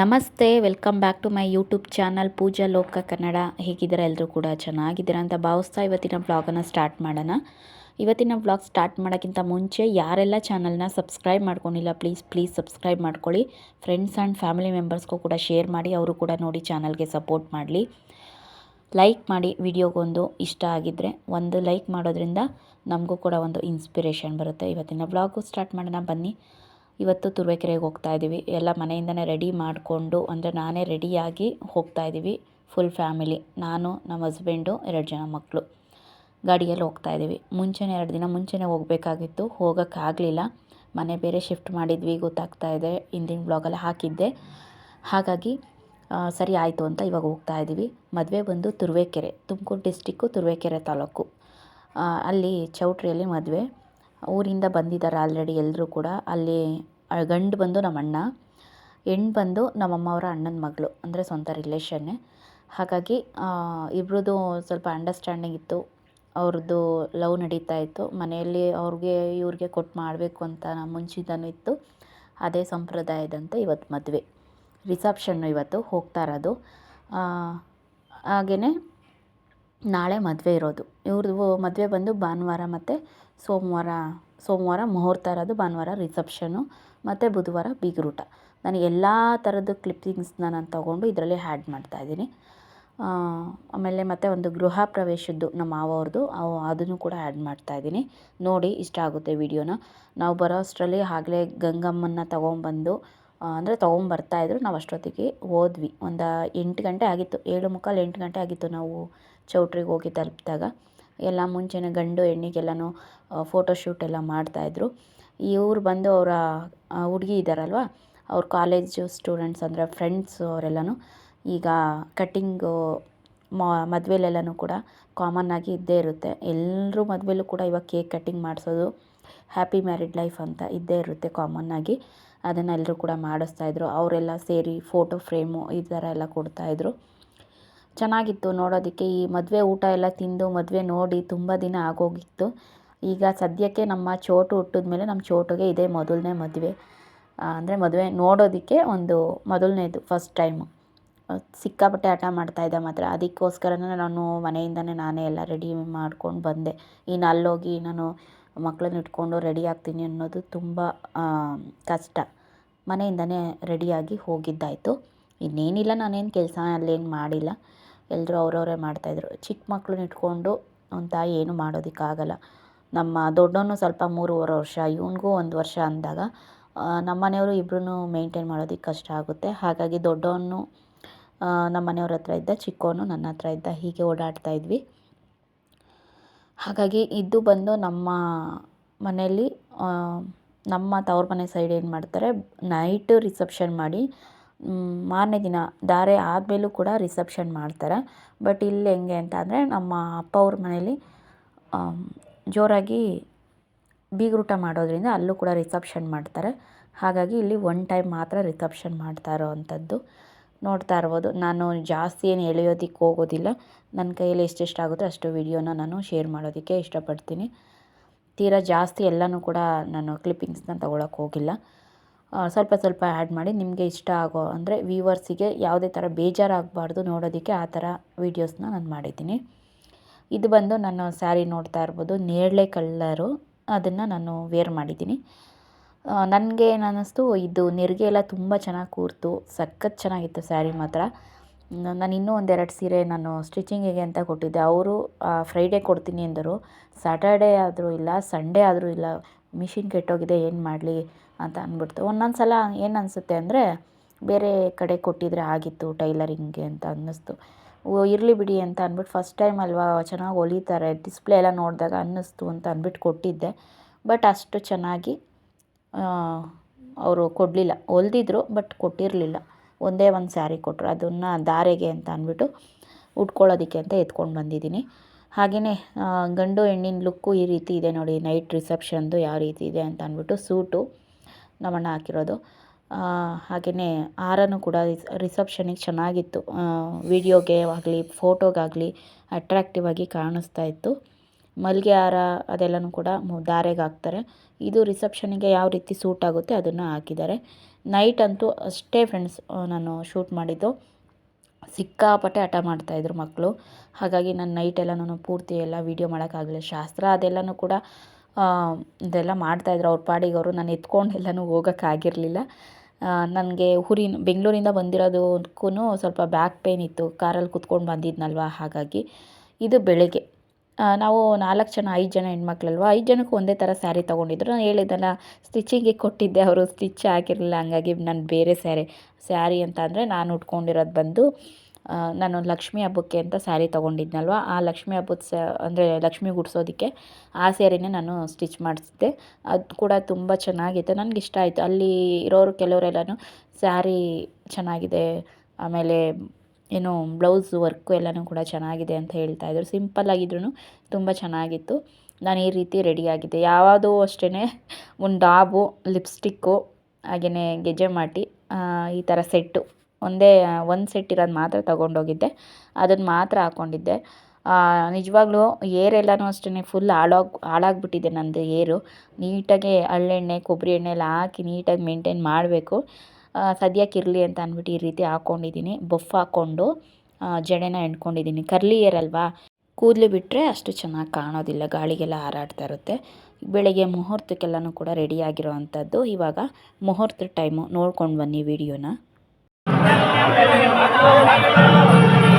ನಮಸ್ತೆ, welcome back to my YouTube channel Pooja Loka Kannada. ಹೇಗಿದ್ದೀರಾ ಎಲ್ಲರೂ ಕೂಡ ಚೆನ್ನಾಗಿದ್ದೀರಾ ಅಂತ ಭಾವಿಸ್ತಾ ಇವತ್ತಿನ ವ್ಲಾಗನ್ನು ಸ್ಟಾರ್ಟ್ ಮಾಡೋಣ. ಇವತ್ತಿನ ವ್ಲಾಗ್ ಸ್ಟಾರ್ಟ್ ಮಾಡೋಕ್ಕಿಂತ ಮುಂಚೆ ಯಾರೆಲ್ಲ ಚಾನಲ್ನ ಸಬ್ಸ್ಕ್ರೈಬ್ ಮಾಡ್ಕೊಂಡಿಲ್ಲ, ಪ್ಲೀಸ್ ಪ್ಲೀಸ್ ಸಬ್ಸ್ಕ್ರೈಬ್ ಮಾಡ್ಕೊಳ್ಳಿ. ಫ್ರೆಂಡ್ಸ್ ಆ್ಯಂಡ್ ಫ್ಯಾಮಿಲಿ ಮೆಂಬರ್ಸ್ಗೂ ಕೂಡ ಶೇರ್ ಮಾಡಿ, ಅವರು ಕೂಡ ನೋಡಿ ಚಾನಲ್ಗೆ ಸಪೋರ್ಟ್ ಮಾಡಲಿ. ಲೈಕ್ ಮಾಡಿ ವಿಡಿಯೋಗೊಂದು ಇಷ್ಟ ಆಗಿದ್ದರೆ ಒಂದು ಲೈಕ್ ಮಾಡೋದ್ರಿಂದ ನಮಗೂ ಕೂಡ ಒಂದು ಇನ್ಸ್ಪಿರೇಷನ್ ಬರುತ್ತೆ. ಇವತ್ತಿನ ವ್ಲಾಗು ಸ್ಟಾರ್ಟ್ ಮಾಡೋಣ, ಬನ್ನಿ. ಇವತ್ತು ತುರುವೇಕೆರೆಗೆ ಹೋಗ್ತಾ ಇದ್ದೀವಿ. ಎಲ್ಲ ಮನೆಯಿಂದನೇ ರೆಡಿ ಮಾಡಿಕೊಂಡು, ಅಂದರೆ ನಾನೇ ರೆಡಿಯಾಗಿ ಹೋಗ್ತಾ ಇದ್ದೀವಿ. ಫುಲ್ ಫ್ಯಾಮಿಲಿ ನಾನು, ನಮ್ಮ ಹಸ್ಬೆಂಡು ಎರಡು ಜನ ಮಕ್ಕಳು ಗಾಡಿಯಲ್ಲಿ ಹೋಗ್ತಾ ಇದ್ದೀವಿ. ಮುಂಚೆನೇ ಎರಡು ದಿನ ಮುಂಚೆನೇ ಹೋಗಬೇಕಾಗಿತ್ತು. ಹೋಗೋಕ್ಕಾಗಲಿಲ್ಲ ಮನೆ ಬೇರೆ ಶಿಫ್ಟ್ ಮಾಡಿದ್ವಿ, ಗೊತ್ತಾಗ್ತಾ ಇದೆ. ಹಿಂದಿನ ಬ್ಲಾಗಲ್ಲಿ ಹಾಕಿದ್ದೆ. ಹಾಗಾಗಿ ಸರಿ ಆಯಿತು ಅಂತ ಇವಾಗ ಹೋಗ್ತಾ ಇದ್ದೀವಿ. ಮದುವೆ ಬಂದು ತುರುವೇಕೆರೆ, ತುಮಕೂರು ಡಿಸ್ಟಿಕ್ಕು ತುರುವೇಕೆರೆ ತಾಲೂಕು. ಅಲ್ಲಿ ಚೌಟ್ರಿಯಲ್ಲಿ ಮದುವೆ. ಊರಿಂದ ಬಂದಿದ್ದಾರೆ ಆಲ್ರೆಡಿ ಎಲ್ಲರೂ ಕೂಡ. ಅಲ್ಲಿ ಗಂಡು ಬಂದು ನಮ್ಮ ಅಣ್ಣ ಹೆಣ್ಣು ಬಂದು ನಮ್ಮಮ್ಮವರ ಅಣ್ಣನ ಮಗಳು, ಅಂದರೆ ಸ್ವಂತ ರಿಲೇಷನ್ನೇ ಹಾಗಾಗಿ ಇಬ್ರದ್ದು ಸ್ವಲ್ಪ ಅಂಡರ್ಸ್ಟ್ಯಾಂಡಿಂಗ್ ಇತ್ತು. ಅವ್ರದ್ದು ಲವ್ ನಡೀತಾ ಇತ್ತು. ಮನೆಯಲ್ಲಿ ಅವ್ರಿಗೆ, ಇವ್ರಿಗೆ ಕೊಟ್ಟು ಮಾಡಬೇಕು ಅಂತ ಮುಂಚಿತನೂ ಇತ್ತು. ಅದೇ ಸಂಪ್ರದಾಯದಂತೆ ಇವತ್ತು ಮದುವೆ. ರಿಸೆಪ್ಷನ್ನು ಇವತ್ತು ಹೋಗ್ತಾ ಇರೋದು. ಹಾಗೆಯೇ ನಾಳೆ ಮದುವೆ ಇರೋದು. ಇವ್ರದ್ದು ಮದುವೆ ಬಂದು ಭಾನುವಾರ ಮತ್ತು ಸೋಮವಾರ ಸೋಮವಾರ ಮುಹೂರ್ತ ಇರೋದು ಭಾನುವಾರ ರಿಸೆಪ್ಷನು ಮತ್ತು ಬುಧವಾರ ಬೀಗರೂಟ ನಾನು ಎಲ್ಲ ಥರದ್ದು ಕ್ಲಿಪ್ಪಿಂಗ್ಸ್ನ ನಾನು ತೊಗೊಂಡು ಇದರಲ್ಲಿ ಹ್ಯಾಡ್ ಮಾಡ್ತಾಯಿದ್ದೀನಿ ಆಮೇಲೆ ಮತ್ತೆ ಒಂದು ಗೃಹ ಪ್ರವೇಶದ್ದು ನಮ್ಮ ಮಾವವ್ರದ್ದು, ಅವು ಅದನ್ನು ಕೂಡ ಆ್ಯಡ್ ಮಾಡ್ತಾಯಿದ್ದೀನಿ ನೋಡಿ, ಇಷ್ಟ ಆಗುತ್ತೆ ವಿಡಿಯೋನ ನಾವು ಬರೋ ಅಷ್ಟರಲ್ಲಿ ಆಗಲೇ ಗಂಗಮ್ಮನ್ನ ತೊಗೊಂಬಂದು ಅಂದರೆ ತೊಗೊಂಬರ್ತಾಯಿದ್ರು ನಾವು ಅಷ್ಟೊತ್ತಿಗೆ ಹೋದ್ವಿ. ಒಂದು ಎಂಟು ಗಂಟೆ ಆಗಿತ್ತು. ಏಳು ಮುಕ್ಕಾಲು ಎಂಟು ಗಂಟೆ ಆಗಿತ್ತು ನಾವು ಚೌಟ್ರಿಗೆ ಹೋಗಿ ತಲುಪಿದಾಗ. ಎಲ್ಲ ಮುಂಚೆನೇ ಗಂಡು ಹೆಣ್ಣಿಗೆಲ್ಲನೂ ಫೋಟೋಶೂಟ್ ಎಲ್ಲ ಮಾಡ್ತಾಯಿದ್ರು. ಇವ್ರು ಬಂದು ಅವರ ಹುಡುಗಿ ಇದ್ದಾರಲ್ವ ಅವ್ರ ಕಾಲೇಜು ಸ್ಟೂಡೆಂಟ್ಸ್ ಅಂದರೆ ಫ್ರೆಂಡ್ಸ್ ಅವರೆಲ್ಲನೂ, ಈಗ ಕಟ್ಟಿಂಗು ಮದುವೆಲೆಲ್ಲನೂ ಕೂಡ ಕಾಮನ್ ಆಗಿ ಇದ್ದೇ ಇರುತ್ತೆ. ಎಲ್ಲರೂ ಮದುವೆಲೂ ಕೂಡ ಇವಾಗ ಕೇಕ್ ಕಟ್ಟಿಂಗ್ ಮಾಡಿಸೋದು ಹ್ಯಾಪಿ ಮ್ಯಾರಿಡ್ ಲೈಫ್ ಅಂತ ಇದ್ದೇ ಇರುತ್ತೆ ಕಾಮನ್ ಆಗಿ. ಅದನ್ನು ಎಲ್ಲರೂ ಕೂಡ ಮಾಡಿಸ್ತಾಯಿದ್ರು. ಅವರೆಲ್ಲ ಸೇರಿ ಫೋಟೋ ಫ್ರೇಮು ಈ ಥರ ಎಲ್ಲ ಕೊಡ್ತಾಯಿದ್ರು. ಚೆನ್ನಾಗಿತ್ತು ನೋಡೋದಕ್ಕೆ. ಈ ಮದುವೆ ಊಟ ಎಲ್ಲ ತಿಂದು ಮದುವೆ ನೋಡಿ ತುಂಬ ದಿನ ಆಗೋಗಿತ್ತು. ಈಗ ಸದ್ಯಕ್ಕೆ ನಮ್ಮ ಚೋಟು ಹುಟ್ಟಿದ ಮೇಲೆ ನಮ್ಮ ಚೋಟುಗೆ ಇದೇ ಮೊದಲನೇ ಮದುವೆ. ಅಂದರೆ ಮದುವೆ ನೋಡೋದಕ್ಕೆ ಒಂದು ಮೊದಲನೇದು ಫಸ್ಟ್ ಟೈಮು ಸಿಕ್ಕಾಪಟ್ಟೆ ಹಠ ಮಾಡ್ತಾಯಿದ್ದ ಮಾತ್ರ. ಅದಕ್ಕೋಸ್ಕರನೇ ನಾನು ಮನೆಯಿಂದನೇ ನಾನೇ ಎಲ್ಲ ರೆಡಿ ಮಾಡ್ಕೊಂಡು ಬಂದೆ. ಇನ್ನು ಅಲ್ಲೋಗಿ ನಾನು ಮಕ್ಕಳನ್ನ ಇಟ್ಕೊಂಡು ರೆಡಿ ಆಗ್ತೀನಿ ಅನ್ನೋದು ತುಂಬ ಕಷ್ಟ. ಮನೆಯಿಂದನೇ ರೆಡಿಯಾಗಿ ಹೋಗಿದ್ದಾಯಿತು. ಇನ್ನೇನಿಲ್ಲ, ನಾನೇನು ಕೆಲಸ ಅಲ್ಲೇನು ಮಾಡಿಲ್ಲ. ಎಲ್ಲರೂ ಅವರವರೇ ಮಾಡ್ತಾಯಿದ್ರು. ಚಿಕ್ಕ ಮಕ್ಕಳನ್ನ ಇಟ್ಕೊಂಡು ಅವ್ನ ತಾಯಿ ಏನೂ ಮಾಡೋದಕ್ಕಾಗಲ್ಲ. ನಮ್ಮ ದೊಡ್ಡವನು ಸ್ವಲ್ಪ ಮೂರುವರೆ ವರ್ಷ, ಇವನಿಗೂ ಒಂದು ವರ್ಷ ಅಂದಾಗ ನಮ್ಮ ಮನೆಯವರು ಇಬ್ಬರೂ ಮೇಂಟೈನ್ ಮಾಡೋದಕ್ಕೆ ಕಷ್ಟ ಆಗುತ್ತೆ. ಹಾಗಾಗಿ ದೊಡ್ಡವನು ನಮ್ಮ ಮನೆಯವ್ರ ಹತ್ರ ಇದ್ದ ಚಿಕ್ಕವನು ನನ್ನ ಹತ್ರ ಇದ್ದ, ಹೀಗೆ ಓಡಾಡ್ತಾ ಇದ್ವಿ. ಹಾಗಾಗಿ ಇದು ಬಂದು ನಮ್ಮ ಮನೆಯಲ್ಲಿ ನಮ್ಮ ತವ್ರ ಮನೆ ಸೈಡ್ ಏನು ಮಾಡ್ತಾರೆ, ನೈಟ್ ರಿಸೆಪ್ಷನ್ ಮಾಡಿ ಮಾರನೇ ದಿನ ಧಾರೆ ಆದಮೇಲೂ ಕೂಡ ರಿಸೆಪ್ಷನ್ ಮಾಡ್ತಾರೆ. ಬಟ್ ಇಲ್ಲಿ ಹೆಂಗೆ ಅಂತ ಅಂದರೆ ನಮ್ಮ ಅಪ್ಪ ಅವ್ರ ಮನೇಲಿ ಜೋರಾಗಿ ಬೀಗರೂಟ ಮಾಡೋದ್ರಿಂದ ಅಲ್ಲೂ ಕೂಡ ರಿಸೆಪ್ಷನ್ ಮಾಡ್ತಾರೆ. ಹಾಗಾಗಿ ಇಲ್ಲಿ ಒನ್ ಟೈಮ್ ಮಾತ್ರ ರಿಸೆಪ್ಷನ್ ಮಾಡ್ತಾ ಇರೋವಂಥದ್ದು. ನೋಡ್ತಾ ಇರ್ಬೋದು. ನಾನು ಜಾಸ್ತಿ ಏನು ಎಳೆಯೋದಕ್ಕೆ ಹೋಗೋದಿಲ್ಲ. ನನ್ನ ಕೈಯಲ್ಲಿ ಎಷ್ಟೆಷ್ಟು ಆಗುತ್ತೋ ಅಷ್ಟು ವಿಡಿಯೋನ ನಾನು ಶೇರ್ ಮಾಡೋದಕ್ಕೆ ಇಷ್ಟಪಡ್ತೀನಿ. ತೀರಾ ಜಾಸ್ತಿ ಎಲ್ಲನೂ ಕೂಡ ನಾನು ಕ್ಲಿಪ್ಪಿಂಗ್ಸ್ನ ತೊಗೊಳಕ್ಕೆ ಹೋಗಿಲ್ಲ. ಸ್ವಲ್ಪ ಸ್ವಲ್ಪ ಆ್ಯಡ್ ಮಾಡಿ ನಿಮಗೆ ಇಷ್ಟ ಆಗೋ ಅಂದರೆ ವ್ಯೂವರ್ಸಿಗೆ ಯಾವುದೇ ಥರ ಬೇಜಾರಾಗಬಾರ್ದು ನೋಡೋದಕ್ಕೆ ಆ ಥರ ವೀಡಿಯೋಸ್ನ ನಾನು ಮಾಡಿದ್ದೀನಿ. ಇದು ಬಂದು ನಾನು ಸ್ಯಾರಿ ನೋಡ್ತಾ ಇರ್ಬೋದು, ನೇರಳೆ ಕಲ್ಲರು ಅದನ್ನು ನಾನು ವೇರ್ ಮಾಡಿದ್ದೀನಿ. ನನಗೆ ಏನು ಅನ್ನಿಸ್ತು, ಇದು ನೆರಿಗೆ ಎಲ್ಲ ತುಂಬ ಚೆನ್ನಾಗಿ ಕೂರ್ತು, ಸಖತ್ ಚೆನ್ನಾಗಿತ್ತು ಸ್ಯಾರಿ ಮಾತ್ರ. ನಾನು ಇನ್ನೂ ಒಂದೆರಡು ಸೀರೆ ನಾನು ಸ್ಟಿಚಿಂಗಿಗೆ ಅಂತ ಕೊಟ್ಟಿದ್ದೆ. ಅವರು ಫ್ರೈಡೇ ಕೊಡ್ತೀನಿ ಎಂದರು ಸ್ಯಾಟರ್ಡೇ ಆದರೂ ಇಲ್ಲ ಸಂಡೇ ಆದರೂ ಇಲ್ಲ ಮಿಷಿನ್ ಕೆಟ್ಟೋಗಿದೆ, ಏನು ಮಾಡಲಿ? ಅಂತ ಅಂದ್ಬಿಡ್ತು ಒಂದೊಂದು ಸಲ ಏನು ಅನಿಸುತ್ತೆ ಅಂದರೆ ಬೇರೆ ಕಡೆ ಕೊಟ್ಟಿದ್ರೆ ಆಗಿತ್ತು ಟೈಲರಿಂಗ್ಗೆ ಅಂತ ಅನ್ನಿಸ್ತು. ಓ, ಇರಲಿ ಬಿಡಿ ಅಂತ ಅಂದ್ಬಿಟ್ಟು ಫಸ್ಟ್ ಟೈಮ್ ಅಲ್ವಾ ಚೆನ್ನಾಗಿ ಹೊಲಿತಾರೆ ಡಿಸ್ಪ್ಲೇ ಎಲ್ಲ ನೋಡಿದಾಗ ಅನ್ನಿಸ್ತು ಅಂತ ಅಂದ್ಬಿಟ್ಟು ಕೊಟ್ಟಿದ್ದೆ. ಬಟ್ ಅಷ್ಟು ಚೆನ್ನಾಗಿ ಅವರು ಕೊಡಲಿಲ್ಲ. ಹೊಲ್ದಿದ್ರು ಬಟ್ ಕೊಟ್ಟಿರಲಿಲ್ಲ. ಒಂದೇ ಒಂದು ಸ್ಯಾರಿ ಕೊಟ್ಟರು ಅದನ್ನು ದಾರೆಗೆ ಅಂತ ಅಂದ್ಬಿಟ್ಟು ಉಟ್ಕೊಳ್ಳೋದಕ್ಕೆ ಅಂತ ಎತ್ಕೊಂಡು ಬಂದಿದ್ದೀನಿ. ಹಾಗೆಯೇ ಗಂಡು ಹೆಣ್ಣಿನ ಲುಕ್ಕು ಈ ರೀತಿ ಇದೆ ನೋಡಿ. ನೈಟ್ ರಿಸೆಪ್ಷನ್ದು ಯಾವ ರೀತಿ ಇದೆ ಅಂತ ಅಂದ್ಬಿಟ್ಟು ಸೂಟು ನಮ್ಮಣ್ಣ ಹಾಕಿರೋದು. ಹಾಗೆಯೇ ಹಾರನೂ ಕೂಡ ರಿಸೆಪ್ಷನಿಗೆ ಚೆನ್ನಾಗಿತ್ತು. ವೀಡಿಯೋಗೆ ಆಗಲಿ ಫೋಟೋಗಾಗಲಿ ಅಟ್ರ್ಯಾಕ್ಟಿವ್ ಆಗಿ ಕಾಣಿಸ್ತಾ ಇತ್ತು. ಮಲ್ಲಿಗೆ ಹಾರ ಅದೆಲ್ಲನೂ ಕೂಡ ದಾರೆಗೆ ಹಾಕ್ತಾರೆ. ಇದು ರಿಸೆಪ್ಷನಿಗೆ ಯಾವ ರೀತಿ ಸೂಟ್ ಆಗುತ್ತೆ ಅದನ್ನು ಹಾಕಿದ್ದಾರೆ. ನೈಟ್ ಅಂತೂ ಅಷ್ಟೇ ಫ್ರೆಂಡ್ಸ್ ನಾನು ಶೂಟ್ ಮಾಡಿದ್ದು. ಸಿಕ್ಕಾಪಟ್ಟೆ ಹಠ ಮಾಡ್ತಾಯಿದ್ರು ಮಕ್ಕಳು. ಹಾಗಾಗಿ ನಾನು ನೈಟ್ ಎಲ್ಲ ನಾನು ಪೂರ್ತಿ ಎಲ್ಲ ವೀಡಿಯೋ ಮಾಡೋಕ್ಕಾಗಲಿಲ್ಲ. ಶಾಸ್ತ್ರ ಅದೆಲ್ಲನೂ ಕೂಡ ಇದೆಲ್ಲ ಮಾಡ್ತಾಯಿದ್ರು ಅವ್ರ ಪಾಡಿಗೆ ಅವರು ನಾನು ಎತ್ಕೊಂಡು ಎಲ್ಲನೂ ಹೋಗೋಕ್ಕಾಗಿರಲಿಲ್ಲ ನನಗೆ ಹುರಿ ಬೆಂಗಳೂರಿಂದ ಬಂದಿರೋದಕ್ಕೂ ಸ್ವಲ್ಪ ಬ್ಯಾಕ್ ಪೇಯ್ನ್ ಇತ್ತು. ಕಾರಲ್ಲಿ ಕುತ್ಕೊಂಡು ಬಂದಿದ್ನಲ್ವ? ಹಾಗಾಗಿ ಇದು ಬೆಳಗ್ಗೆ. ನಾವು ನಾಲ್ಕು ಜನ, ಐದು ಜನ ಹೆಣ್ಮಕ್ಳಲ್ವ? ಐದು ಜನಕ್ಕೂ ಒಂದೇ ಥರ ಸ್ಯಾರಿ ತೊಗೊಂಡಿದ್ರು. ನಾನು ಹೇಳಿದ್ದೆಲ್ಲ ಸ್ಟಿಚಿಂಗಿಗೆ ಕೊಟ್ಟಿದ್ದೆ ಅವರು ಸ್ಟಿಚ್ ಹಾಕಿರಲಿಲ್ಲ. ಹಂಗಾಗಿ ನಾನು ಬೇರೆ ಸ್ಯಾರಿ ಸ್ಯಾರಿ ಅಂತ ಅಂದರೆ ನಾನು ಉಟ್ಕೊಂಡಿರೋದು ಬಂದು ನಾನು ಲಕ್ಷ್ಮಿ ಹಬ್ಬಕ್ಕೆ ಅಂತ ಸ್ಯಾರಿ ತೊಗೊಂಡಿದ್ನಲ್ವ? ಆ ಲಕ್ಷ್ಮಿ ಹಬ್ಬದ ಸ ಅಂದರೆ ಲಕ್ಷ್ಮಿ ಗುಡಿಸೋದಕ್ಕೆ ಆ ಸ್ಯಾರಿನೇ ನಾನು ಸ್ಟಿಚ್ ಮಾಡಿಸಿದ್ದೆ ಅದು ಕೂಡ ತುಂಬ ಚೆನ್ನಾಗಿತ್ತು. ನನಗೆ ಇಷ್ಟ ಆಯಿತು. ಅಲ್ಲಿ ಇರೋರು ಕೆಲವರೆಲ್ಲನೂ ಸ್ಯಾರಿ ಚೆನ್ನಾಗಿದೆ, ಆಮೇಲೆ ಏನು ಬ್ಲೌಸ್ ವರ್ಕು ಎಲ್ಲನೂ ಕೂಡ ಚೆನ್ನಾಗಿದೆ ಅಂತ ಹೇಳ್ತಾಯಿದ್ರು ಸಿಂಪಲ್ ಸಿಂಪಲ್ಲಾಗಿದ್ರು ತುಂಬ ಚೆನ್ನಾಗಿತ್ತು. ನಾನು ಈ ರೀತಿ ರೆಡಿಯಾಗಿದ್ದೆ ಯಾವುದೂ ಅಷ್ಟೇ ಒಂದು ಡಾಬು, ಲಿಪ್ಸ್ಟಿಕ್ಕು ಹಾಗೆಯೇ ಗೆಜ್ಜೆ ಮಾಟಿ ಈ ಥರ ಸೆಟ್ಟು. ಒಂದೇ, ಒಂದು ಸೆಟ್ ಇರೋದು ಮಾತ್ರ ತೊಗೊಂಡೋಗಿದ್ದೆ. ಅದನ್ನು ಮಾತ್ರ ಹಾಕ್ಕೊಂಡಿದ್ದೆ ನಿಜವಾಗ್ಲೂ ಏರೆಲ್ಲನೂ ಅಷ್ಟೇ ಫುಲ್ ಹಾಳಾಗಿ, ಹಾಳಾಗ್ಬಿಟ್ಟಿದೆ ನನ್ನದು ಏರು. ನೀಟಾಗಿ ಹಳ್ಳೆಣ್ಣೆ ಕೊಬ್ಬರಿ ಎಣ್ಣೆ ಎಲ್ಲ ಹಾಕಿ ನೀಟಾಗಿ ಮೇಂಟೈನ್ ಮಾಡಬೇಕು. ಸದ್ಯಕ್ಕೆ ಇರಲಿ ಅಂತ ಅಂದ್ಬಿಟ್ಟು ಈ ರೀತಿ ಹಾಕ್ಕೊಂಡಿದ್ದೀನಿ ಬಫ್ ಹಾಕ್ಕೊಂಡು ಜಡೆನ ಎಣ್ಕೊಂಡಿದ್ದೀನಿ. ಕರ್ಲಿ ಏರ್ ಅಲ್ವಾ? ಕೂದಲು ಬಿಟ್ಟರೆ ಅಷ್ಟು ಚೆನ್ನಾಗಿ ಕಾಣೋದಿಲ್ಲ. ಗಾಳಿಗೆಲ್ಲ ಹಾರಾಡ್ತಾ ಇರುತ್ತೆ. ಬೆಳಗ್ಗೆ ಮುಹೂರ್ತಕ್ಕೆಲ್ಲನೂ ಕೂಡ ರೆಡಿ ಆಗಿರೋ ಅಂಥದ್ದು. ಇವಾಗ ಮುಹೂರ್ತದ ಟೈಮು ನೋಡ್ಕೊಂಡು ಬನ್ನಿ ವಿಡಿಯೋನ ハハハハ!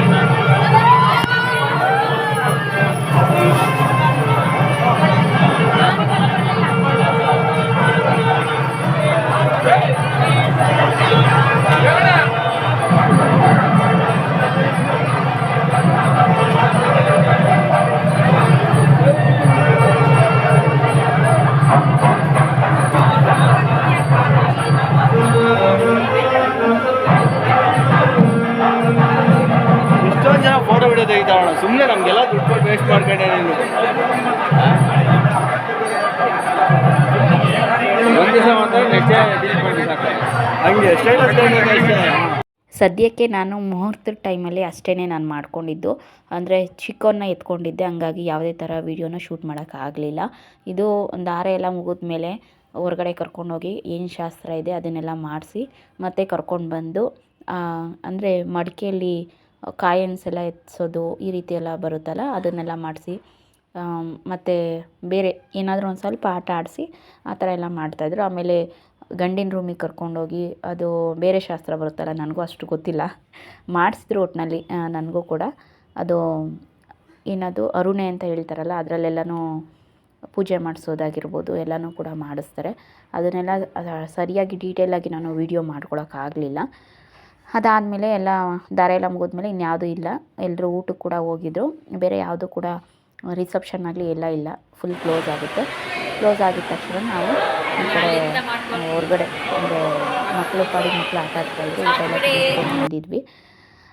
ಜನ ಇದ್ದಾವಣ ಸುಮ್ಮನೆ ನಮಗೆಲ್ಲ ದುಡ್ಡು ಕೊಟ್ಟು ವೇಸ್ಟ್ ಮಾಡ್ಕೊಂಡೆ ನೀನು. ಒಂದು ದಿವಸ ಮಾತ್ರ ನೆಕ್ಸ್ಟ್ ಹಂಗೆ ಸದ್ಯಕ್ಕೆ ನಾನು ಮುಹೂರ್ತದ ಟೈಮಲ್ಲಿ ಅಷ್ಟೇ ನಾನು ಮಾಡ್ಕೊಂಡಿದ್ದು. ಅಂದರೆ ಚಿಕ್ಕವನ್ನ ಎತ್ಕೊಂಡಿದ್ದೆ ಹಂಗಾಗಿ ಯಾವುದೇ ಥರ ವೀಡಿಯೋನ ಶೂಟ್ ಮಾಡೋಕ್ಕಾಗಲಿಲ್ಲ ಇದು ದಾರೆ ಎಲ್ಲ ಮುಗಿದ ಮೇಲೆ ಹೊರಗಡೆ ಕರ್ಕೊಂಡೋಗಿ ಏನು ಶಾಸ್ತ್ರ ಇದೆ ಅದನ್ನೆಲ್ಲ ಮಾಡಿಸಿ ಮತ್ತೆ ಕರ್ಕೊಂಡು ಬಂದು ಅಂದರೆ ಮಡಿಕೆಯಲ್ಲಿ ಕಾಯಿನ್ಸ್ ಎಲ್ಲ ಎತ್ಸೋದು ಈ ರೀತಿ ಎಲ್ಲ ಬರುತ್ತಲ್ಲ, ಅದನ್ನೆಲ್ಲ ಮಾಡಿಸಿ ಮತ್ತು ಬೇರೆ ಏನಾದರೂ ಒಂದು ಸ್ವಲ್ಪ ಆಟ ಆಡಿಸಿ ಆ ಥರ ಎಲ್ಲ ಮಾಡ್ತಾಯಿದ್ರು ಆಮೇಲೆ ಗಂಡಿನ ರೂಮಿಗೆ ಕರ್ಕೊಂಡೋಗಿ ಅದು ಬೇರೆ ಶಾಸ್ತ್ರ ಬರುತ್ತಲ್ಲ, ನನಗೂ ಅಷ್ಟು ಗೊತ್ತಿಲ್ಲ. ಮಾಡಿಸಿದ್ರು ಒಟ್ಟಿನಲ್ಲಿ ನನಗೂ ಕೂಡ. ಅದು ಏನದು ಅರುಣೆ ಅಂತ ಹೇಳ್ತಾರಲ್ಲ, ಅದರಲ್ಲೆಲ್ಲನೂ ಪೂಜೆ ಮಾಡಿಸೋದಾಗಿರ್ಬೋದು, ಎಲ್ಲನೂ ಕೂಡ ಮಾಡಿಸ್ತಾರೆ. ಅದನ್ನೆಲ್ಲ ಅದ ಸರಿಯಾಗಿ ಡೀಟೇಲಾಗಿ ನಾನು ವೀಡಿಯೋ ಮಾಡ್ಕೊಳಕ್ಕಾಗಲಿಲ್ಲ ಅದಾದಮೇಲೆ ಎಲ್ಲ ದಾರ ಎಲ್ಲ ಮುಗಿದ್ಮೇಲೆ ಇನ್ಯಾವುದೂ ಇಲ್ಲ. ಎಲ್ಲರೂ ಊಟಕ್ಕೆ ಕೂಡ ಹೋಗಿದ್ರು. ಬೇರೆ ಯಾವುದೂ ಕೂಡ ರಿಸೆಪ್ಷನ್ ಆಗಲಿ ಎಲ್ಲ ಇಲ್ಲ. ಫುಲ್ ಕ್ಲೋಸ್ ಆಗುತ್ತೆ. ಕ್ಲೋಸ್ ಆಗಿದ ತಕ್ಷಣ ನಾವು ಈ ಕಡೆ ಹೊರಗಡೆ ಒಂದು ಮಕ್ಕಳು, ಪಾಡಿ ಮಕ್ಕಳು ಆಟ ಆಡ್ತಾಯಿದ್ರು ಊಟ ಎಲ್ಲ ಬಂದಿದ್ವಿ.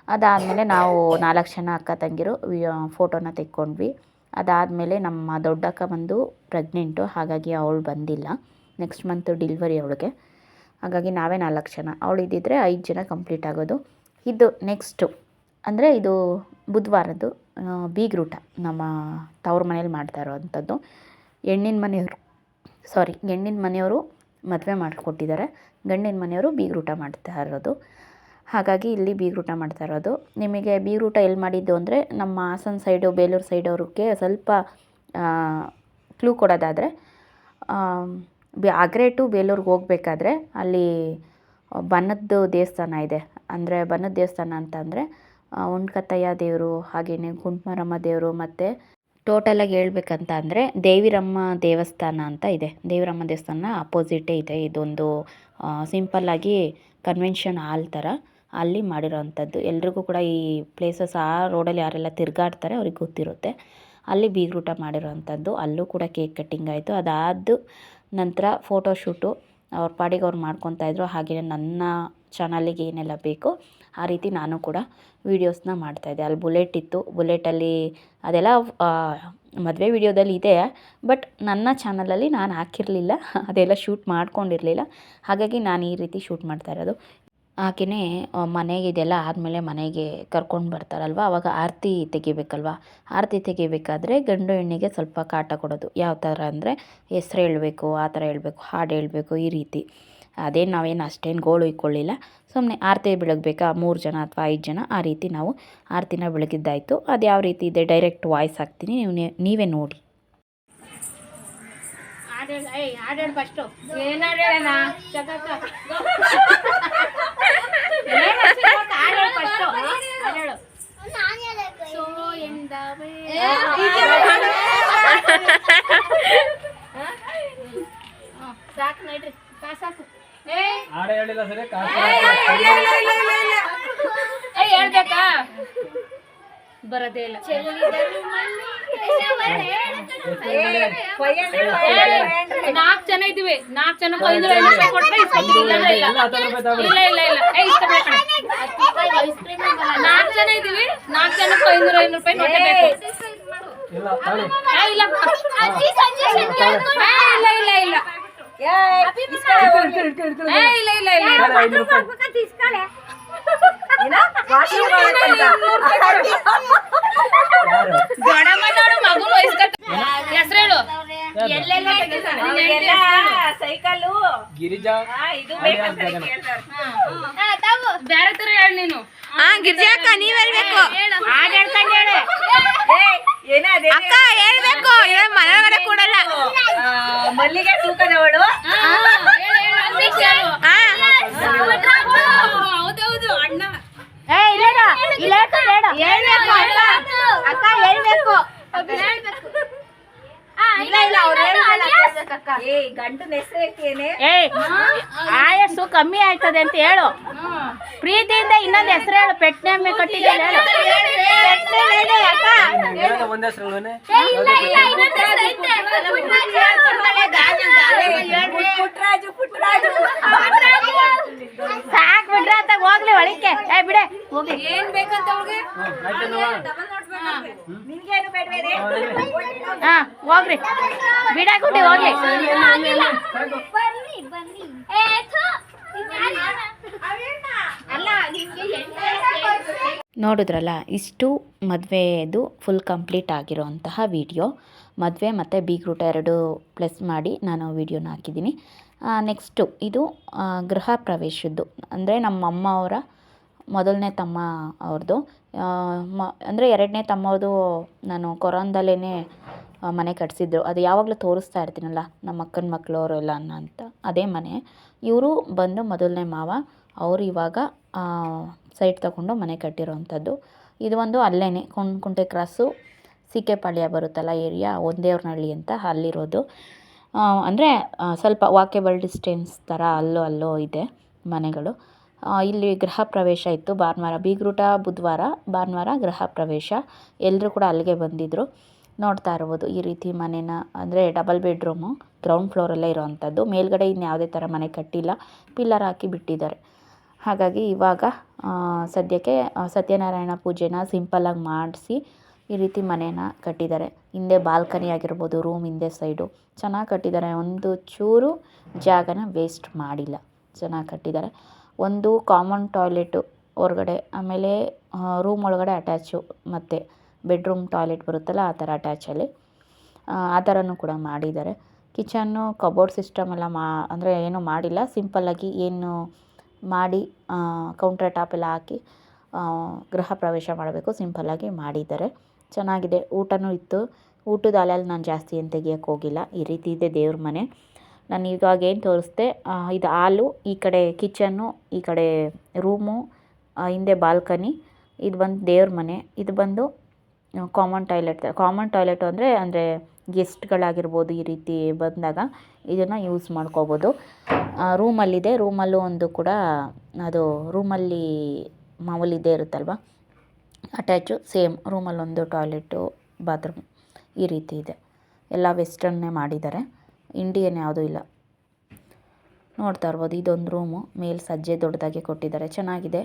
ಅದಾದಮೇಲೆ ನಾವು ನಾಲ್ಕು ಜನ ಅಕ್ಕ ತಂಗಿರು ಫೋಟೋನ ತೆಕ್ಕೊಂಡ್ವಿ. ಅದಾದಮೇಲೆ ನಮ್ಮ ದೊಡ್ಡಕ್ಕ ಬಂದು ಪ್ರೆಗ್ನೆಂಟು ಹಾಗಾಗಿ ಅವಳು ಬಂದಿಲ್ಲ. ನೆಕ್ಸ್ಟ್ ಮಂತ್ ಡಿಲ್ವರಿ ಅವಳಿಗೆ. ಹಾಗಾಗಿ ನಾವೇ ನಾಲ್ಕು ಜನ ಅವಳು ಇದ್ದಿದ್ರೆ ಐದು ಜನ ಕಂಪ್ಲೀಟ್ ಆಗೋದು. ಇದು ನೆಕ್ಸ್ಟು ಅಂದರೆ ಇದು ಬುಧವಾರದ್ದು ಬೀಗ್ರೂಟ ನಮ್ಮ ತವ್ರ ಮನೇಲಿ ಮಾಡ್ತಾ ಇರೋವಂಥದ್ದು. ಹೆಣ್ಣಿನ ಮನೆಯವರು ಸಾರಿ ಹೆಣ್ಣಿನ ಮನೆಯವರು ಮದುವೆ ಮಾಡಿಕೊಟ್ಟಿದ್ದಾರೆ. ಗಂಡಿನ ಮನೆಯವರು ಬೀಗ್ರೂಟ ಮಾಡ್ತಾ ಇರೋದು. ಹಾಗಾಗಿ ಇಲ್ಲಿ ಬೀಗ್ರೂಟ ಮಾಡ್ತಾ ಇರೋದು. ನಿಮಗೆ ಬೀಗ್ರೂಟ ಎಲ್ಲಿ ಮಾಡಿದ್ದು ಅಂದರೆ ನಮ್ಮ ಹಾಸನ ಸೈಡು ಬೇಲೂರು ಸೈಡವ್ರಿಗೆ ಸ್ವಲ್ಪ ಕ್ಲೂ ಕೊಡೋದಾದರೆ ಬೆ ಆಗ್ರೆ ಟು ಬೇಲೂರಿಗೆ ಹೋಗ್ಬೇಕಾದ್ರೆ ಅಲ್ಲಿ ಬನ್ನದ್ದು ದೇವಸ್ಥಾನ ಇದೆ. ಅಂದರೆ ಬನ್ನದ ದೇವಸ್ಥಾನ ಅಂತಂದರೆ ಉಣ್ಕತ್ತಯ್ಯ ದೇವರು ಹಾಗೆಯೇ ಕುಂಟ್ಮರಮ್ಮ ದೇವರು ಮತ್ತು ಟೋಟಲಾಗಿ ಹೇಳ್ಬೇಕಂತ ಅಂದರೆ ದೇವಿರಮ್ಮ ದೇವಸ್ಥಾನ ಅಂತ ಇದೆ. ದೇವಿರಮ್ಮ ದೇವಸ್ಥಾನ ಅಪೋಸಿಟೇ ಇದೆ. ಇದೊಂದು ಸಿಂಪಲ್ಲಾಗಿ ಕನ್ವೆನ್ಷನ್ ಹಾಲ್ ಥರ ಅಲ್ಲಿ ಮಾಡಿರೋವಂಥದ್ದು ಎಲ್ರಿಗೂ ಕೂಡ ಈ ಪ್ಲೇಸಸ್ ಆ ರೋಡಲ್ಲಿ ಯಾರೆಲ್ಲ ತಿರುಗಾಡ್ತಾರೆ ಅವ್ರಿಗೆ ಗೊತ್ತಿರುತ್ತೆ. ಅಲ್ಲಿ ಬೀಗ್ರೂಟ ಮಾಡಿರೋವಂಥದ್ದು ಅಲ್ಲೂ ಕೂಡ ಕೇಕ್ ಕಟ್ಟಿಂಗ್ ಆಯಿತು. ಅದಾದ ನಂತರ ಫೋಟೋಶೂಟು ಅವ್ರ ಪಾಡಿಗೆ ಅವ್ರು ಮಾಡ್ಕೊತಾ ಇದ್ರು. ಹಾಗೆಯೇ ನನ್ನ ಚಾನಲಿಗೆ ಏನೆಲ್ಲ ಬೇಕೋ ಆ ರೀತಿ ನಾನು ಕೂಡ ವೀಡಿಯೋಸ್ನ ಮಾಡ್ತಾಯಿದ್ದೆ ಅಲ್ಲಿ ಬುಲೆಟ್ ಇತ್ತು. ಬುಲೆಟಲ್ಲಿ ಅದೆಲ್ಲ ಮದುವೆ ವಿಡಿಯೋದಲ್ಲಿ ಇದೆ. ಬಟ್ ನನ್ನ ಚಾನಲಲ್ಲಿ ನಾನು ಹಾಕಿರಲಿಲ್ಲ. ಅದೆಲ್ಲ ಶೂಟ್ ಮಾಡ್ಕೊಂಡಿರಲಿಲ್ಲ. ಹಾಗಾಗಿ ನಾನು ಈ ರೀತಿ ಶೂಟ್ ಮಾಡ್ತಾ ಇರೋದು. ಹಾಗೆಯೇ ಮನೆಗೆ ಇದೆಲ್ಲ ಆದಮೇಲೆ ಮನೆಗೆ ಕರ್ಕೊಂಡು ಬರ್ತಾರಲ್ವ? ಅವಾಗ ಆರತಿ ತೆಗಿಬೇಕಲ್ವ? ಆರತಿ ತೆಗಿಬೇಕಾದ್ರೆ ಗಂಡು ಹೆಣ್ಣಿಗೆ ಸ್ವಲ್ಪ ಕಾಟ ಕೊಡೋದು. ಯಾವ ಥರ ಅಂದರೆ, ಹೆಸ್ರು ಹೇಳಬೇಕು, ಆ ಥರ ಹೇಳಬೇಕು, ಹಾಡು ಹೇಳಬೇಕು, ಈ ರೀತಿ. ಅದೇನು ನಾವೇನು ಅಷ್ಟೇನು ಗೋಳು ಇಕ್ಕೊಳ್ಳಿಲ್ಲ ಸುಮ್ಮನೆ ಆರತಿ ಬೆಳಗ್ಬೇಕಾ? ಮೂರು ಜನ ಅಥವಾ ಐದು ಜನ ಆ ರೀತಿ ನಾವು ಆರತಿನ ಬೆಳಗಿದ್ದಾಯಿತು. ಅದು ಯಾವ ರೀತಿ ಇದೆ? ಡೈರೆಕ್ಟ್ ವಾಯ್ಸ್ ಹಾಕ್ತೀನಿ. ನೀವು ನೀವೇ ನೋಡಿ. ಫಸ್ಟು ಸಾಕು ನೋಡ್ರಿ ಸಾಕು ಹೇಳಿಲ್ಲ ಸರಿ ಹೇಳ್ಬೇಕಾ ಬರೋದೇ ಇಲ್ಲ. ನಾಲ್ಕು ಜನ ಇದೀವಿ ನಾಲ್ಕು ಜನ ಐನೂರ ಐನೂರು ರೂಪಾಯಿ ಕೊಟ್ರೆ ಇಲ್ಲ ಇಲ್ಲ ಇಲ್ಲ. ಇಲ್ಲ ಇಲ್ಲ ನಾಲ್ಕು ಜನ ಇದೀವಿ ನಾಲ್ಕು ಜನಕ್ಕೆ ಐನೂರ ಐನೂರು ರೂಪಾಯಿ ನೋಟೇ ಬೇಕು. ಏ, ಇಲ್ಲ ಇಲ್ಲ ಇಲ್ಲ. ಇಲ್ಲ ಏ, ಇಲ್ಲ ಇಲ್ಲ ಇಲ್ಲ. ಸೈಕಲ್ಲು. ಗಿರಿಜಾ. ಇದು ಬೇರೆ ತರ ಹೇಳು ನೀನು. ಗಿರ್ಜಾಕ ನೀವು ಹೇಳ್ಬೇಕು. ಹಾಡ್ ಹೇಳ್ಕೊಂಡು ಹೇಳು. ಏನ ಅದೇ ಅಕ್ಕ ಹೇಳ್ಬೇಕು. ಮನೆಯೊಳಗಡೆ ಕೂಡಲ್ಲ. ಮಲ್ಲಿಗೆ ತೂಕದವಳು. ಹೇಳ್ಬೇಕು. ಅಕ್ಕ. ಅಕ್ಕ ಹೇಳ್ಬೇಕು. ಇಲ್ಲ ಇಲ್ಲ ಅವ್ರು ಏ ಗಂಟನ ಆಯಸ್ಸು ಕಮ್ಮಿ ಆಯ್ತದೆ ಅಂತ ಹೇಳು. ಪ್ರೀತಿಯಿಂದ ಇನ್ನೊಂದು ಹೆಸರು ಹೇಳು. ಪೆಟ್ಟನೆ ನೇಮ್ ಹೇಳು. ಒಂದ್ ಸಾಕ್ ಬಿಡ್ರ ಅಂತ ಹೋಗ್ಲಿ ಒಳಕ್ಕೆ ಏ ಬಿಡೆ ಹೋಗ್ಲಿ ಏನ್ ಬೇಕಂತ ಅವ್ರಿಗೆ ಹೋಗ್ರಿ ಬಿಡಾಕುಂಡಿ ಹೋಗ್ಲಿ ನೋಡಿದ್ರಲ್ಲ, ಇಷ್ಟು ಮದುವೆದು ಫುಲ್ ಕಂಪ್ಲೀಟ್ ಆಗಿರೋಂತಹ ವಿಡಿಯೋ ಮದುವೆ ಮತ್ತು ಬೀಗ್ರೂಟ ಎರಡು ಪ್ಲಸ್ ಮಾಡಿ ನಾನು ವಿಡಿಯೋನ ಹಾಕಿದ್ದೀನಿ. ನೆಕ್ಸ್ಟು ಇದು ಗೃಹ ಪ್ರವೇಶದ್ದು. ಅಂದರೆ ನಮ್ಮ ಅಮ್ಮ ಅವರ ಮೊದಲನೇ ತಮ್ಮ ಅವ್ರದ್ದು ಮ, ಅಂದರೆ ಎರಡನೇ ತಮ್ಮವ್ರದ್ದು ನಾನು ಕೊರೋನದಲ್ಲೇ ಮನೆ ಕಟ್ಸಿದ್ರು. ಅದು ಯಾವಾಗಲೂ ತೋರಿಸ್ತಾ ಇರ್ತೀನಲ್ಲ, ನಮ್ಮ ಅಕ್ಕನ ಮಕ್ಕಳು ಅವರೆಲ್ಲ ಅಂತ. ಅದೇ ಮನೆ. ಇವರು ಬಂದು ಮೊದಲನೇ ಮಾವ. ಅವರು ಇವಾಗ ಸೈಟ್ ತಗೊಂಡು ಮನೆ ಕಟ್ಟಿರೋವಂಥದ್ದು. ಇದು ಒಂದು ಅಲ್ಲೇ ಕುಂಟೆ ಕ್ರಾಸು ಸಿ ಕೆ ಪಾಳ್ಯ ಬರುತ್ತಲ್ಲ ಏರಿಯಾ ಒಂದೇವ್ರನಹಳ್ಳಿ ಅಂತ ಅಲ್ಲಿರೋದು. ಅಂದರೆ ಸ್ವಲ್ಪ ವಾಕೇಬಲ್ ಡಿಸ್ಟೆನ್ಸ್ ಥರ ಅಲ್ಲೋ ಅಲ್ಲೋ ಇದೆ ಮನೆಗಳು. ಇಲ್ಲಿ ಗೃಹ ಪ್ರವೇಶ ಇತ್ತು ಭಾನುವಾರ, ಬೀಗ್ರೂಟ, ಬುಧವಾರ, ಭಾನುವಾರ ಗೃಹ ಪ್ರವೇಶ. ಎಲ್ಲರೂ ಕೂಡ ಅಲ್ಲಿಗೆ ಬಂದಿದ್ದರು ನೋಡ್ತಾ ಇರ್ಬೋದು ಈ ರೀತಿ ಮನೇನ, ಅಂದರೆ ಡಬಲ್ ಬೆಡ್ರೂಮು ಗ್ರೌಂಡ್ ಫ್ಲೋರಲ್ಲೇ ಇರೋವಂಥದ್ದು. ಮೇಲ್ಗಡೆ ಇನ್ನು ಯಾವುದೇ ಥರ ಮನೆ ಕಟ್ಟಿಲ್ಲ. ಪಿಲ್ಲರ್ ಹಾಕಿ ಬಿಟ್ಟಿದ್ದಾರೆ. ಹಾಗಾಗಿ ಇವಾಗ ಸದ್ಯಕ್ಕೆ ಸತ್ಯನಾರಾಯಣ ಪೂಜೆನ ಸಿಂಪಲ್ಲಾಗಿ ಮಾಡಿಸಿ ಈ ರೀತಿ ಮನೇನ ಕಟ್ಟಿದ್ದಾರೆ. ಹಿಂದೆ ಬಾಲ್ಕನಿ ಆಗಿರ್ಬೋದು, ರೂಮ್ ಹಿಂದೆ ಸೈಡು. ಚೆನ್ನಾಗಿ ಕಟ್ಟಿದ್ದಾರೆ. ಒಂದು ಚೂರು ಜಾಗನ ವೇಸ್ಟ್ ಮಾಡಿಲ್ಲ. ಚೆನ್ನಾಗಿ ಕಟ್ಟಿದ್ದಾರೆ. ಒಂದು ಕಾಮನ್ ಟಾಯ್ಲೆಟು ಹೊರಗಡೆ, ಆಮೇಲೆ ರೂಮ್ ಒಳಗಡೆ ಅಟ್ಯಾಚು, ಮತ್ತು ಬೆಡ್ರೂಮ್ ಟಾಯ್ಲೆಟ್ ಬರುತ್ತಲ್ಲ, ಆ ಥರ ಅಟ್ಯಾಚಲ್ಲಿ, ಆ ಥರನೂ ಕೂಡ ಮಾಡಿದ್ದಾರೆ. ಕಿಚನ್ನು, ಕಬೋರ್ಡ್ ಸಿಸ್ಟಮ್ ಎಲ್ಲ ಮಾ, ಅಂದರೆ ಏನೂ ಮಾಡಿಲ್ಲ. ಸಿಂಪಲ್ಲಾಗಿ ಏನು ಮಾಡಿ ಕೌಂಟರ್ ಟಾಪ್ ಎಲ್ಲ ಹಾಕಿ ಗೃಹ ಪ್ರವೇಶ ಮಾಡಬೇಕು. ಸಿಂಪಲ್ಲಾಗಿ ಮಾಡಿದ್ದಾರೆ. ಚೆನ್ನಾಗಿದೆ. ಊಟನೂ ಇತ್ತು. ಊಟದ ಅಲೆಯಲ್ಲಿ ನಾನು ಜಾಸ್ತಿ ಏನು ತೆಗಿಯೋಕ್ಕೆ ಹೋಗಿಲ್ಲ. ಈ ರೀತಿ ಇದೆ ದೇವ್ರ ಮನೆ. ನಾನು ಇವಾಗ ಏನು ತೋರಿಸ್ದೆ ಇದು ಹಾಲು, ಈ ಕಡೆ ಕಿಚನ್ನು ಈ ಕಡೆ ರೂಮು ಹಿಂದೆ ಬಾಲ್ಕನಿ ಇದು ಬಂದು ದೇವ್ರ ಮನೆ. ಇದು ಬಂದು ಕಾಮನ್ ಟಾಯ್ಲೆಟ್ ಕಾಮನ್ ಟಾಯ್ಲೆಟು ಅಂದರೆ ಅಂದರೆ ಗೆಸ್ಟ್ಗಳಾಗಿರ್ಬೋದು ಈ ರೀತಿ ಬಂದಾಗ ಇದನ್ನು ಯೂಸ್ ಮಾಡ್ಕೋಬೋದು. ರೂಮಲ್ಲಿದೆ, ರೂಮಲ್ಲೂ ಒಂದು ಕೂಡ ಅದು ರೂಮಲ್ಲಿ ಮಾಮೂಲಿದ್ದೇ ಇರುತ್ತಲ್ವ? ಅಟ್ಯಾಚು, ಸೇಮ್ ರೂಮಲ್ಲೊಂದು ಟಾಯ್ಲೆಟು, ಬಾತ್ರೂಮ್ ಈ ರೀತಿ ಇದೆ. ಎಲ್ಲ ವೆಸ್ಟರ್ನ್ನೇ ಮಾಡಿದ್ದಾರೆ. ಇಂಡಿಯನ್ ಯಾವುದೂ ಇಲ್ಲ. ನೋಡ್ತಾ ಇರ್ಬೋದು, ಇದೊಂದು ರೂಮು. ಮೇಲೆ ಸಜ್ಜೆ ದೊಡ್ಡದಾಗಿ ಕೊಟ್ಟಿದ್ದಾರೆ. ಚೆನ್ನಾಗಿದೆ.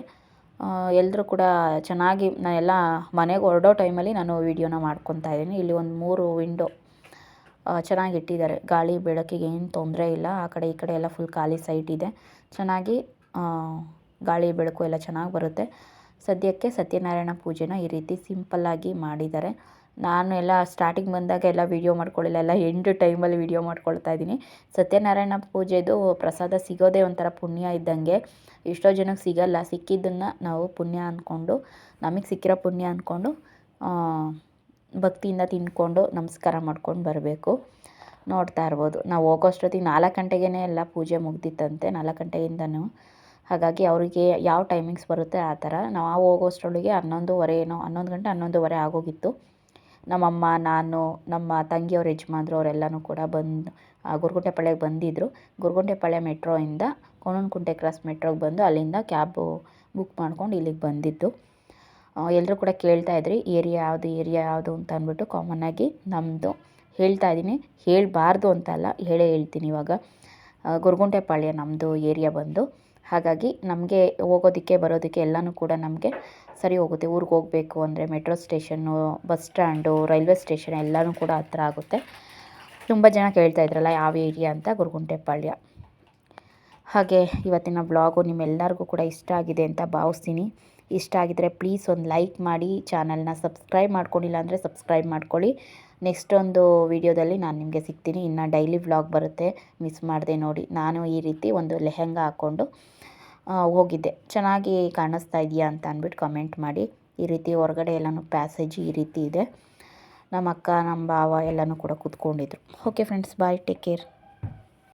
ಎಲ್ಲರೂ ಕೂಡ ಚೆನ್ನಾಗಿ, ನಾನೆಲ್ಲ ಮನೆಗೆ ಹೊರಡೋ ಟೈಮಲ್ಲಿ ನಾನು ವೀಡಿಯೋನ ಮಾಡ್ಕೊತಾ ಇದ್ದೀನಿ. ಇಲ್ಲಿ ಒಂದು ಮೂರು ವಿಂಡೋ ಚೆನ್ನಾಗಿ ಇಟ್ಟಿದ್ದಾರೆ. ಗಾಳಿ, ಬೆಳಕಿಗೆ ಏನು ತೊಂದರೆ ಇಲ್ಲ. ಆ ಕಡೆ ಈ ಕಡೆ ಎಲ್ಲ ಫುಲ್ ಖಾಲಿ ಸೈಟ್ ಇದೆ. ಚೆನ್ನಾಗಿ ಗಾಳಿ, ಬೆಳಕು ಎಲ್ಲ ಚೆನ್ನಾಗಿ ಬರುತ್ತೆ. ಸದ್ಯಕ್ಕೆ ಸತ್ಯನಾರಾಯಣ ಪೂಜೆನ ಈ ರೀತಿ ಸಿಂಪಲ್ಲಾಗಿ ಮಾಡಿದ್ದಾರೆ. ನಾನು ಎಲ್ಲ ಸ್ಟಾರ್ಟಿಂಗ್ ಬಂದಾಗ ಎಲ್ಲ ವೀಡಿಯೋ ಮಾಡ್ಕೊಳ್ಳಿಲ್ಲ. ಎಲ್ಲ ಎಂಡ್ ಟೈಮಲ್ಲಿ ವೀಡಿಯೋ ಮಾಡ್ಕೊಳ್ತಾ ಇದ್ದೀನಿ. ಸತ್ಯನಾರಾಯಣ ಪೂಜೆದು ಪ್ರಸಾದ ಸಿಗೋದೇ ಒಂಥರ ಪುಣ್ಯ ಇದ್ದಂಗೆ. ಎಷ್ಟೋ ಜನಕ್ಕೆ ಸಿಗಲ್ಲ. ಸಿಕ್ಕಿದ್ದನ್ನು ನಾವು ಪುಣ್ಯ ಅಂದ್ಕೊಂಡು ನಮಗೆ ಸಿಕ್ಕಿರೋ ಪುಣ್ಯ ಅಂದ್ಕೊಂಡು ಭಕ್ತಿಯಿಂದ ತಿಂದ್ಕೊಂಡು ನಮಸ್ಕಾರ ಮಾಡ್ಕೊಂಡು ಬರಬೇಕು. ನೋಡ್ತಾ ಇರ್ಬೋದು. ನಾವು ಹೋಗೋಷ್ಟೊತ್ತಿಗೆ ನಾಲ್ಕು ಗಂಟೆಗೇ ಎಲ್ಲ ಪೂಜೆ ಮುಗ್ದಿತ್ತಂತೆ. ನಾಲ್ಕು ಗಂಟೆಯಿಂದನೂ. ಹಾಗಾಗಿ ಅವರಿಗೆ ಯಾವ ಟೈಮಿಂಗ್ಸ್ ಬರುತ್ತೆ ಆ ಥರ. ನಾವು ಹೋಗೋಷ್ಟರೊಳಗೆ ಹನ್ನೊಂದುವರೆ ಏನೋ, ಹನ್ನೊಂದು ಗಂಟೆ ಹನ್ನೊಂದುವರೆ ಆಗೋಗಿತ್ತು. ನಮ್ಮಮ್ಮ, ನಾನು, ನಮ್ಮ ತಂಗಿಯವ್ರ, ಯಜಮಾನ್ರು ಅವರೆಲ್ಲನೂ ಕೂಡ ಬಂದು ಗುರುಗುಂಟೆಪಾಳ್ಯಕ್ಕೆ ಬಂದಿದ್ದರು ಗುರುಗುಂಟೆಪಾಳ್ಯ ಮೆಟ್ರೋಯಿಂದ ಕೋಣನಕುಂಟೆ ಕ್ರಾಸ್ ಮೆಟ್ರೋಗೆ ಬಂದು ಅಲ್ಲಿಂದ ಕ್ಯಾಬು ಬುಕ್ ಮಾಡ್ಕೊಂಡು ಇಲ್ಲಿಗೆ ಬಂದಿದ್ದು. ಎಲ್ಲರೂ ಕೂಡ ಕೇಳ್ತಾ ಇದ್ರಿ ಏರಿಯಾ ಯಾವುದು ಏರಿಯಾ ಯಾವುದು ಅಂತ ಅಂದ್ಬಿಟ್ಟು ಆಗಿ ನಮ್ಮದು ಹೇಳ್ತಾ ಇದ್ದೀನಿ. ಹೇಳಬಾರ್ದು ಅಂತಲ್ಲ ಹೇಳೇ ಹೇಳ್ತೀನಿ ಇವಾಗ. ಗುರುಗುಂಟೆಪಾಳ್ಯ ನಮ್ಮದು ಏರಿಯಾ ಬಂದು. ಹಾಗಾಗಿ ನಮಗೆ ಹೋಗೋದಕ್ಕೆ, ಬರೋದಕ್ಕೆ ಎಲ್ಲನೂ ಕೂಡ ನಮಗೆ ಸರಿ ಹೋಗುತ್ತೆ. ಊರಿಗೆ ಹೋಗಬೇಕು ಅಂದರೆ metro station bus stand railway station ಎಲ್ಲನೂ ಕೂಡ ಹತ್ರ ಆಗುತ್ತೆ. ತುಂಬ ಜನ ಕೇಳ್ತಾ ಇದ್ರಲ್ಲ, ಯಾವ ಏರಿಯಾ ಅಂತ ಗುರುಗುಂಟೆಪಾಳ್ಯ ಹಾಗೆ ಇವತ್ತಿನ ಬ್ಲಾಗು ನಿಮ್ಮೆಲ್ಲರಿಗೂ ಕೂಡ ಇಷ್ಟ ಆಗಿದೆ ಅಂತ ಭಾವಿಸ್ತೀನಿ. ಇಷ್ಟ ಆಗಿದ್ದರೆ ಪ್ಲೀಸ್ ಒಂದು ಲೈಕ್ ಮಾಡಿ ಚಾನಲ್ನ ಸಬ್ಸ್ಕ್ರೈಬ್ ಮಾಡ್ಕೊಂಡಿಲ್ಲ ಅಂದರೆ ಸಬ್ಸ್ಕ್ರೈಬ್ ಮಾಡ್ಕೊಳ್ಳಿ. ನೆಕ್ಸ್ಟ್ ಒಂದು ವಿಡಿಯೋದಲ್ಲಿ ನಾನು ನಿಮಗೆ ಸಿಗ್ತೀನಿ. ಇನ್ನು ಡೈಲಿ ವ್ಲಾಗ್ ಬರುತ್ತೆ. ಮಿಸ್ ಮಾಡಿದೆ ನೋಡಿ. ನಾನು ಈ ರೀತಿ ಒಂದು ಲೆಹೆಂಗ ಹಾಕ್ಕೊಂಡು ಹೋಗಿದ್ದೆ. ಚೆನ್ನಾಗಿ ಕಾಣಿಸ್ತಾ ಇದೆಯಾ ಅಂತ ಅಂದ್ಬಿಟ್ಟು ಕಮೆಂಟ್ ಮಾಡಿ. ಈ ರೀತಿ ಹೊರಗಡೆ ಎಲ್ಲನೂ ಪ್ಯಾಸೇಜ್ ಈ ರೀತಿ ಇದೆ. ನಮ್ಮ ಅಕ್ಕ ನಮ್ಮ ಭಾವ ಎಲ್ಲನೂ ಕೂಡ ಕೂತ್ಕೊಂಡಿದ್ರು. Okay friends bye take care